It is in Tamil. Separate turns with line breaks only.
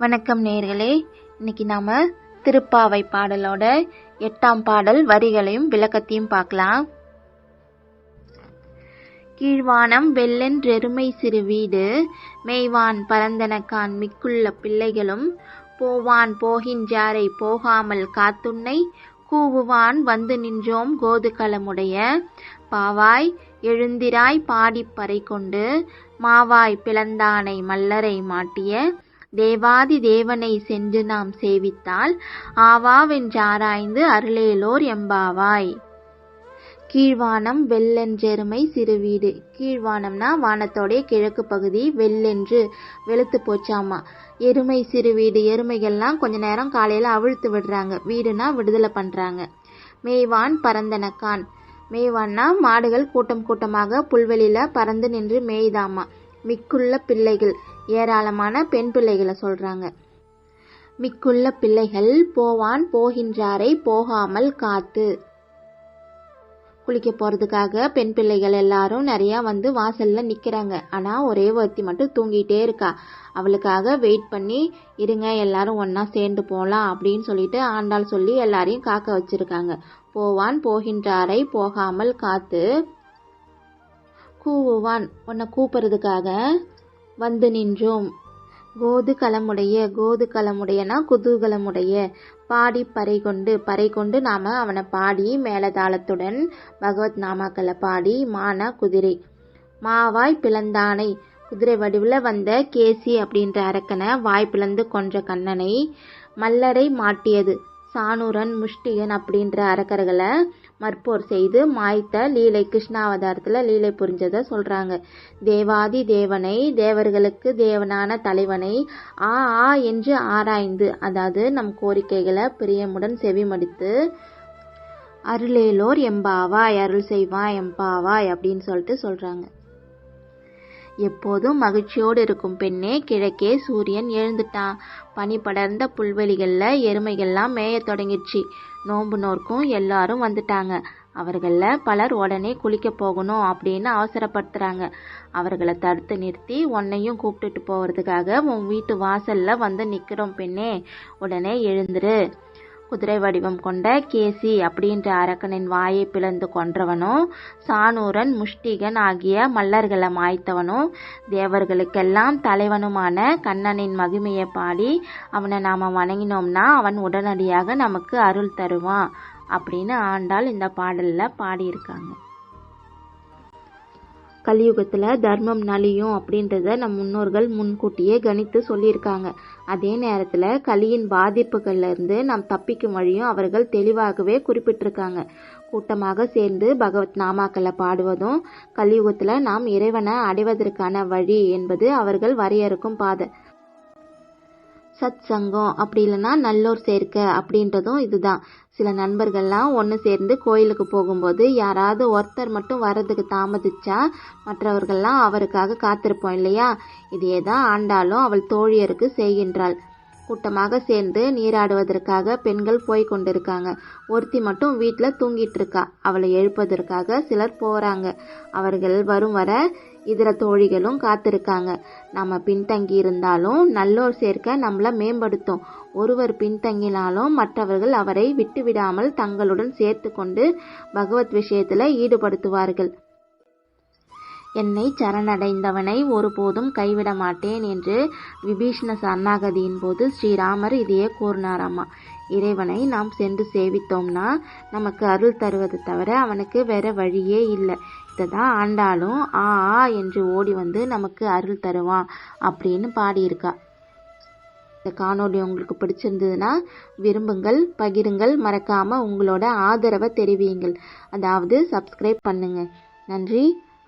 வணக்கம் நேர்களே. இன்னைக்கு நாம திருப்பாவை பாடலோட எட்டாம் பாடல் வரிகளையும் விளக்கத்தையும் பார்க்கலாம். கீழ்வானம் வெள்ளென்றெருமை சிறு வீடு மேய்வான் பரந்தனக்கான் மிக்குள்ள பிள்ளைகளும் போவான் போகின்றாரை போகாமல் காத்துன்னை கூவுவான் வந்து நின்றோம் கோதுகளமுடைய பாவாய் எழுந்திராய் பாடிப் பறை கொண்டு மாவாய் பிளந்தானை மல்லரை மாட்டிய தேவாதி தேவனை சென்று நாம் சேவித்தால் ஆவாவென்றாராய்ந்து அருளேலோர் எம்பாவாய். கீழ்வானம் வெள்ளெஞ்செருமை சிறு வீடு. கீழ்வானம்னா வானத்தோடைய கிழக்கு பகுதி வெள்ளென்று வெளுத்து போச்சாமா. எருமை சிறு வீடு எருமைகள்லாம் கொஞ்ச நேரம் காலையில் அவிழ்த்து விடுறாங்க. வீடுனா விடுதலை பண்ணுறாங்க மேய்வான் பரந்தனக்கான். மேய்வான்னா மாடுகள் கூட்டம் கூட்டமாக புல்வெளியில் பறந்து நின்று மேய்தாமா. மிக்குள்ள பிள்ளைகள். ஏராளமான பெண் பிள்ளைகளை சொல்றாங்க. மிக்குள்ள பிள்ளைகள் போவான் போகின்றாரை போகாமல் காத்து. குளிக்க போறதுக்காக பெண் பிள்ளைகள் எல்லாரும் நிறைய வந்து வாசல்ல நிக்கிறாங்க. ஆனா ஒரே ஒருத்தி மட்டும் தூங்கிட்டே இருக்கா. அவளுக்காக வெயிட் பண்ணி இருங்க எல்லாரும் ஒன்னா சேர்ந்து போகலாம் அப்படின்னு சொல்லிட்டு ஆண்டாள் சொல்லி எல்லாரையும் காக்க வச்சிருக்காங்க. போவான் போகின்றாரை போகாமல் காத்து. கூவுவான் உன்னை கூப்பிடுறதுக்காக வந்து நின்றோம். கோது களமுடைய கோது களமுடையனா குதூகலமுடைய பாடி பறை கொண்டு பறை கொண்டு நாம அவனை பாடி மேலதாளத்துடன் பகவத் நாமாக்களை பாடி மான குதிரை. மாவாய் பிளந்தானை. குதிரை வடிவில் வந்த கேசி அப்படின்ற அரக்கனை வாய் பிளந்து கொன்ற கண்ணனை மல்லரை மாட்டியது. சானூரன் முஷ்டிகன் அப்படின்ற அரக்கர்களை மற்போர் செய்து மாய்த்த லீலை கிருஷ்ணாவதாரத்தில் லீலை புரிஞ்சதை சொல்கிறாங்க தேவாதி தேவனை தேவர்களுக்கு தேவனான தலைவனை ஆ ஆ என்று ஆராய்ந்து அதாவது நம் கோரிக்கைகளை பிரியமுடன் செவிமடித்து அருளேலோர் எம்பாவாய் அருள் செய்வாய் எம்பாவாய் அப்படின்னு சொல்லிட்டு சொல்கிறாங்க எப்போதும் மகிழ்ச்சியோடு இருக்கும் பெண்ணே கிழக்கே சூரியன் எழுந்துட்டான். பனி படர்ந்த புல்வெளிகளில் எருமைகள்லாம் மேய தொடங்கிடுச்சு. நோன்பு நோர்க்கும் எல்லாரும் வந்துட்டாங்க. அவர்களில் பலர் உடனே குளிக்க போகணும் அப்படின்னு அவசரப்படுத்துகிறாங்க அவர்களை தடுத்து நிறுத்தி உன்னையும் கூப்பிட்டுட்டு போகிறதுக்காக உன் வீட்டு வாசலில் வந்து நிற்கிறோம் பெண்ணே. உடனே எழுந்துரு. குதிரை வடிவம் கொண்ட கேசி அப்படின்ற அரக்கனின் வாயை பிளந்து கொன்றவனும் சானூரன் முஷ்டிகன் ஆகிய மல்லர்களை மாய்த்தவனும் தேவர்களுக்கெல்லாம் தலைவனுமான கண்ணனின் மகிமையை பாடி அவனை நாம் வணங்கினோம்னா அவன் உடனடியாக நமக்கு அருள் தருவான் அப்படின்னு ஆண்டாள் இந்த பாடலில் பாடியிருக்காங்க. கலியுகத்தில் தர்மம் நலியும் அப்படின்றத நம் முன்னோர்கள் முன்கூட்டியே கணித்து சொல்லியிருக்காங்க. அதே நேரத்தில் கலியின் பாதிப்புகள்லேருந்து நாம் தப்பிக்கும் வழியும் அவர்கள் தெளிவாகவே குறிப்பிட்டிருக்காங்க. கூட்டமாக சேர்ந்து பகவத் நாமாக்களை பாடுவதும் கலியுகத்தில் நாம் இறைவனை அடைவதற்கான வழி என்பது அவர்கள் வரையறுக்கும் பாதை. சத் சங்கம் அப்படி இல்லைன்னா நல்லோர் சேர்க்க அப்படின்றதும் இதுதான். சில நண்பர்கள்லாம் ஒன்று சேர்ந்து கோயிலுக்கு போகும்போது யாராவது ஒருத்தர் மட்டும் வர்றதுக்கு தாமதிச்சா மற்றவர்கள்லாம் அவருக்காக காத்திருப்போம் இல்லையா? இதே தான் ஆண்டாலும் அவள் தோழியருக்கு செய்கின்றாள். கூட்டமாக சேர்ந்து நீராடுவதற்காக பெண்கள் போய் கொண்டிருக்காங்க. ஒருத்தி மட்டும் வீட்டில் தூங்கிட்டு இருக்கா அவளை எழுப்பதற்காக சிலர் போறாங்க. அவர்கள் வரும் வர இதர தோழிகளும் காத்திருக்காங்க. நம்ம பின்தங்கி இருந்தாலும் நல்லோர் சேர்க்க நம்மளை மேம்படுத்தும். ஒருவர் பின்தங்கினாலும் மற்றவர்கள் அவரை விட்டுவிடாமல் தங்களுடன் சேர்த்து கொண்டு பகவத் விஷயத்தில் ஈடுபடுத்துவார்கள். என்னை சரணடைந்தவனை ஒருபோதும் கைவிட மாட்டேன் என்று விபீஷ்ண சரணாகதியின் போது ஸ்ரீராமர் இதையே கூறினாராமா. இறைவனை நாம் சென்று சேவித்தோம்னா நமக்கு அருள் தருவதை தவிர அவனுக்கு வேற வழியே இல்லை. இதை தான் ஆண்டாலும் ஆ ஆ என்று ஓடி வந்து நமக்கு அருள் தருவான் அப்படின்னு பாடியிருக்கா. இந்த காணொலி உங்களுக்கு பிடிச்சிருந்ததுன்னா விரும்புங்கள் பகிருங்கள் மறக்காமல் உங்களோட ஆதரவை தெரிவியுங்கள். அதாவது சப்ஸ்கிரைப் பண்ணுங்கள் நன்றி.